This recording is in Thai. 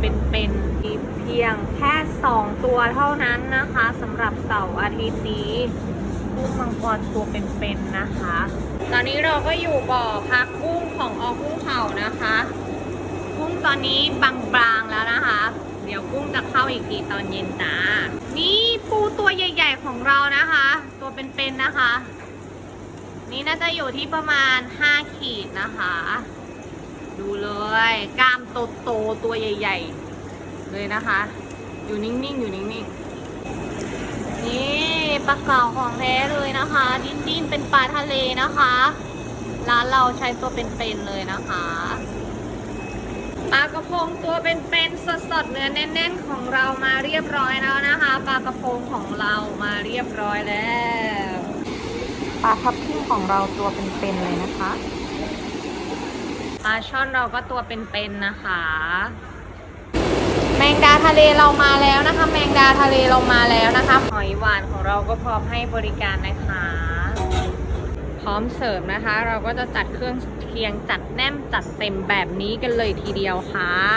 เป็นๆมีเพียงแค่ 2 ตัวเท่านั้นนะคะสำหรับเสาร์อาทิตย์นี้กุ้งมังกรตัวเป็นๆนะคะ ตอนนี้เราก็อยู่บ่อพักกุ้งของออกุ้งเผานะคะ กุ้งตอนนี้บางๆแล้วนะคะ เดี๋ยวกุ้งจะเข้าอีกทีตอนเย็นจ้านี่ปูตัวใหญ่ ๆ ของเรานะคะ ตัวเป็นๆนะคะ นี่น่าจะอยู่ที่ประมาณ 5 ขีดนะคะ ดูเลย กล้ามโตๆตัวใหญ่ ๆ เลยนะคะ อยู่นิ่งๆ อยู่นิ่งๆ นี่ปลาเก๋าของแท้เลยนะคะ ดิ้นๆ เป็นปลาทะเลนะคะ ร้านเราใช้ตัวเป็นๆเลยนะคะปลากระพงตัวเป็นๆสดๆเนื้อแน่นๆ ของเรามาเรียบร้อยแล้วนะคะปลากระพงของเรามาเรียบร้อยแล้วปลาทับทิมของเราตัวเป็นๆเลยนะคะ ปลาช่อนเราก็ตัวเป็นๆนะคะ แมงดาทะเลเรามาแล้วนะคะ แมงดาทะเลเรามาแล้วนะคะหอยหวานของเราก็พร้อมให้บริการนะคะ พร้อมเสิร์ฟนะคะ เราก็จะจัดเครื่องเคียงจัดแน่มจัดเต็มแบบนี้กันเลยทีเดียวค่ะ